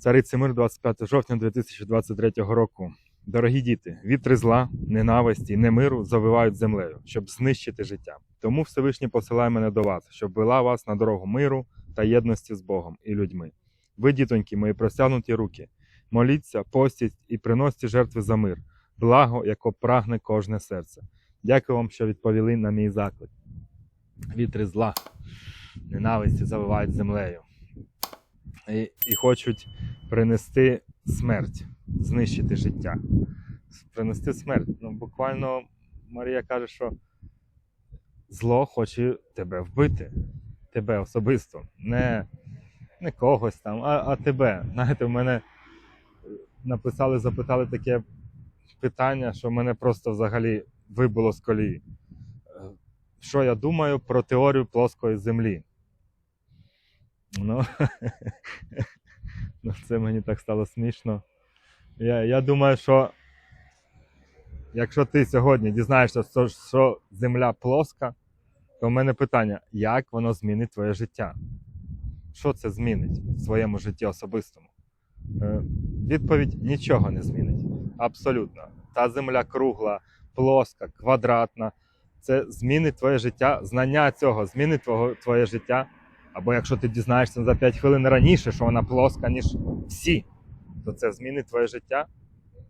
Цариці мир 25 жовтня 2023 року. Дорогі діти, вітри зла, ненависті, немиру завивають землею, щоб знищити життя. Тому Всевишній посилає мене до вас, щоб вела вас на дорогу миру та єдності з Богом і людьми. Ви, дітоньки, мої простягнуті руки, моліться, постіть і приносьте жертви за мир, благо, яко прагне кожне серце. Дякую вам, що відповіли на мій заклик. Вітри зла, ненависті завивають землею і, і хочуть принести смерть, знищити життя. Принести смерть. Ну, буквально Марія каже, що зло хоче тебе вбити, тебе особисто, не, не когось там, а, а тебе. Знаєте, в мене написали, запитали таке питання, що мене просто взагалі вибило з колії. Е, Що я думаю про теорію плоскої землі? Ну, ну це мені так стало смішно. Я, я думаю, що якщо ти сьогодні дізнаєшся, що, що земля плоска, то в мене питання, як воно змінить твоє життя? Що це змінить в своєму житті особистому? Е, Відповідь нічого не змінить. Абсолютно. Та земля кругла, плоска, квадратна. Це змінить твоє життя. Знання цього змінить твоє життя. Або якщо ти дізнаєшся за 5 хвилин раніше, що вона плоска, ніж всі, то це змінить твоє життя?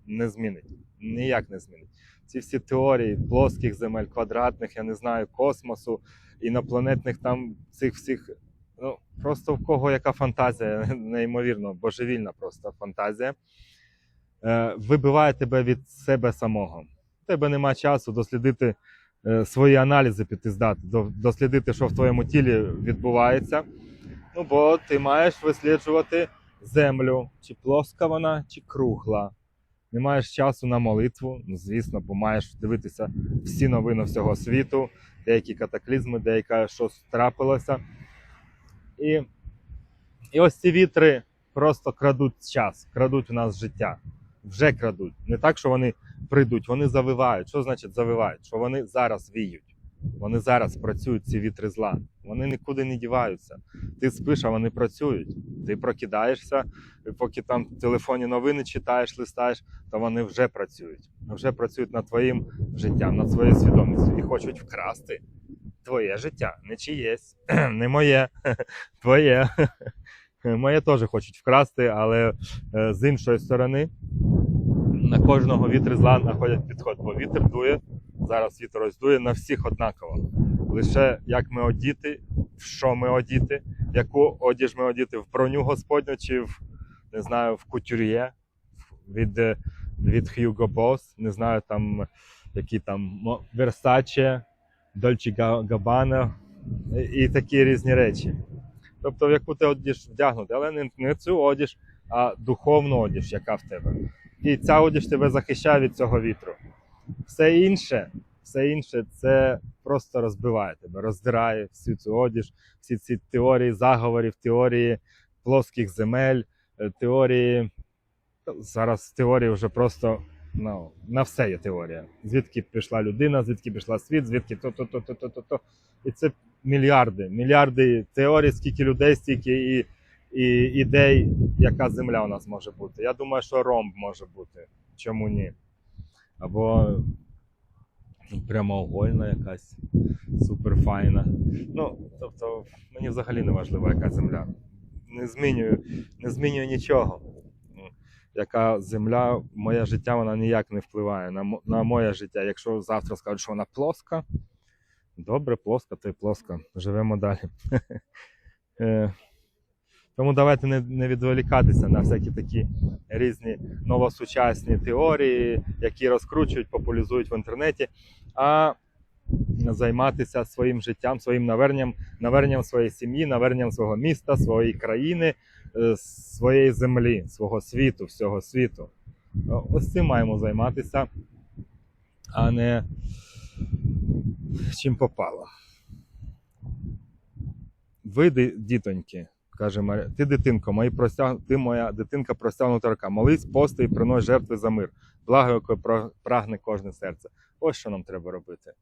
Не змінить. Ніяк не змінить. Ці всі теорії плоских земель, квадратних, я не знаю, космосу, інопланетних там цих всіх. Ну, просто в кого яка фантазія, неймовірно, божевільна просто фантазія. Е, вибиває тебе від себе самого. У тебе нема часу дослідити свої аналізи піти здати, дослідити, що в твоєму тілі відбувається. Ну, бо ти маєш висліджувати землю, чи плоска вона, чи кругла. Не маєш часу на молитву, ну, звісно, бо маєш дивитися всі новини всього світу, деякі катаклізми, деяке щось трапилося. І, і ось ці вітри просто крадуть час, крадуть у нас життя. Вже крадуть. Не так, що вони прийдуть, вони завивають. Що значить завивають? Що вони зараз віють. Вони зараз працюють, ці вітри зла. Вони нікуди не діваються. Ти спиш, а вони працюють. Ти прокидаєшся, і поки там в телефоні новини читаєш, листаєш, то вони вже працюють. Вже працюють над твоїм життям, над своєю свідомістю і хочуть вкрасти твоє життя, не чиєсь, не моє, твоє. Моє теж хочуть вкрасти, але е, з іншої сторони на кожного вітри зла знаходять підход, бо вітер дує. Зараз вітер ось дує на всіх однаково. Лише як ми одіти, в що ми одіти, яку одіж ми одіти в броню Господню чи в не знаю, в кутюр'є від, від Hugo Boss, не знаю там які там Versace, Dolce Gabbana і такі різні речі. Тобто, в яку ти одіж вдягнути, але не, не цю одіж, а духовну одіж, яка в тебе. І ця одіж тебе захищає від цього вітру. Все інше, все інше це просто розбиває тебе, роздирає всю цю одіж, всі ці теорії заговорів, теорії плоских земель, е, теорії. Зараз теорії вже просто ну, на все є теорія. Звідки пішла людина, звідки пішла світ, звідки то-то-то-то-то-то. І це мільярди, мільярди теорій, скільки людей, стільки і, і ідей, яка земля у нас може бути. Я думаю, що ромб може бути. Чому ні? Або прямоугольна якась суперфайна. Ну, тобто, мені взагалі не важливо, яка земля. Не змінюю, не змінюю нічого. Яка земля, моє життя вона ніяк не впливає на, на моє життя. Якщо завтра скажуть, що вона плоска, добре, плоска, то й плоска. Живемо далі. Е, Тому давайте не, не відволікатися на всякі такі різні новосучасні теорії, які розкручують, популяризують в інтернеті, а займатися своїм життям, своїм наверненням, наверненням своєї сім'ї, наверненням свого міста, своєї країни, е, своєї землі, свого світу, всього світу. Ось цим маємо займатися, а не чим попало. Ви, дітоньки, каже Марія, ти дитинко, мої простяг... ти моя дитинка простягнута рука. Молись, пости і принось жертви за мир. Благо, яке прагне кожне серце. Ось що нам треба робити: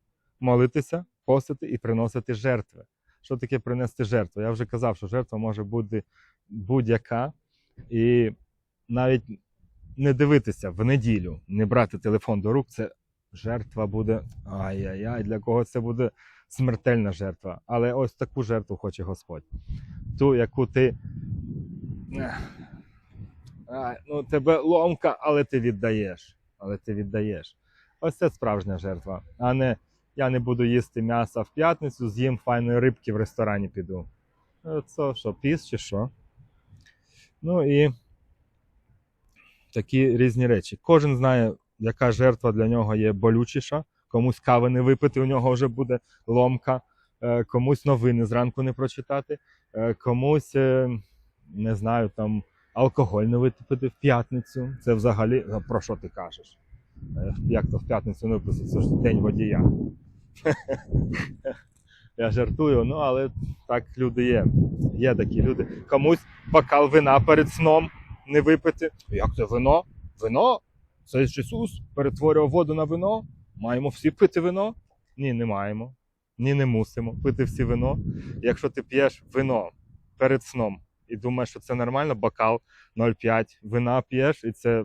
молитися, постити і приносити жертви. Що таке принести жертву? Я вже казав, що жертва може бути будь-яка. І навіть не дивитися в неділю, не брати телефон до рук, це жертва буде. Ай-яй-яй, для кого це буде смертельна жертва. Але ось таку жертву хоче Господь. Ту, яку ти. Ай, ну, тебе ломка, але ти віддаєш. Але ти віддаєш. Ось це справжня жертва, а не я не буду їсти м'яса в п'ятницю, з'їм файної рибки в ресторані піду. Е, Це що, піс чи що? Ну і такі різні речі. Кожен знає, яка жертва для нього є болючіша. Комусь кави не випити, у нього вже буде ломка, е, комусь новини зранку не прочитати, комусь, е, не знаю, там алкоголь не випити в п'ятницю. Це взагалі ну, про що ти кажеш? Е, Як то в п'ятницю не випити? Це ж день водія. Я жартую, ну але так люди є. Є такі люди. Комусь бокал вина перед сном не випити. Як це вино? Вино? Це ж Ісус перетворював воду на вино. Маємо всі пити вино? Ні, не маємо. Ні, не мусимо пити всі вино. Якщо ти п'єш вино перед сном і думаєш, що це нормально, бокал 0,5 вина п'єш, і це,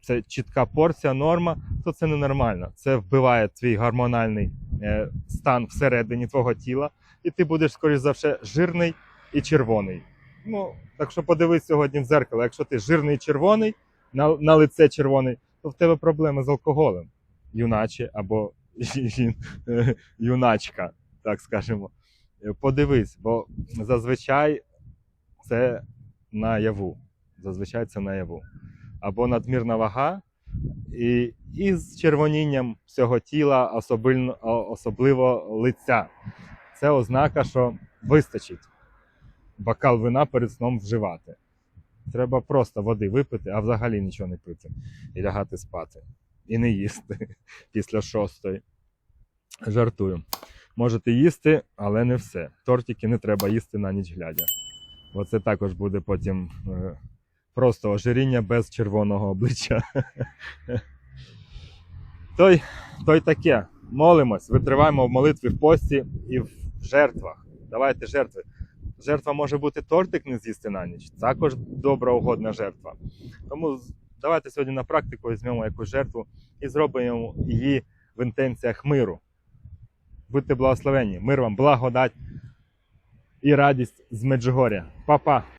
це чітка порція, норма, то це ненормально. Це вбиває твій гормональний е, стан всередині твого тіла, і ти будеш, скоріш за все, жирний і червоний. Ну, так що подивись сьогодні в дзеркало. Якщо ти жирний і червоний, на, на лице червоний, то в тебе проблеми з алкоголем. Юначе або юначка, так скажемо. Е, Подивись, бо зазвичай це наяву. Зазвичай це наяву. Або надмірна вага, і, і з червонінням всього тіла, особливо, особливо лиця. Це ознака, що вистачить бокал вина перед сном вживати. Треба просто води випити, а взагалі нічого не пити. І лягати спати. І не їсти після шостої. Жартую. Можете їсти, але не все. Тортики не треба їсти на ніч глядя. Бо це також буде потім е, просто ожиріння без червоного обличчя. той, той таке. Молимось, витриваємо в молитві в пості і в жертвах. Давайте жертви. Жертва може бути тортик не з'їсти на ніч. Також добра угодна жертва. Тому давайте сьогодні на практику візьмемо якусь жертву і зробимо її в інтенціях миру. Будьте благословенні, мир вам, благодать і радість з Меджугоря. Па-па!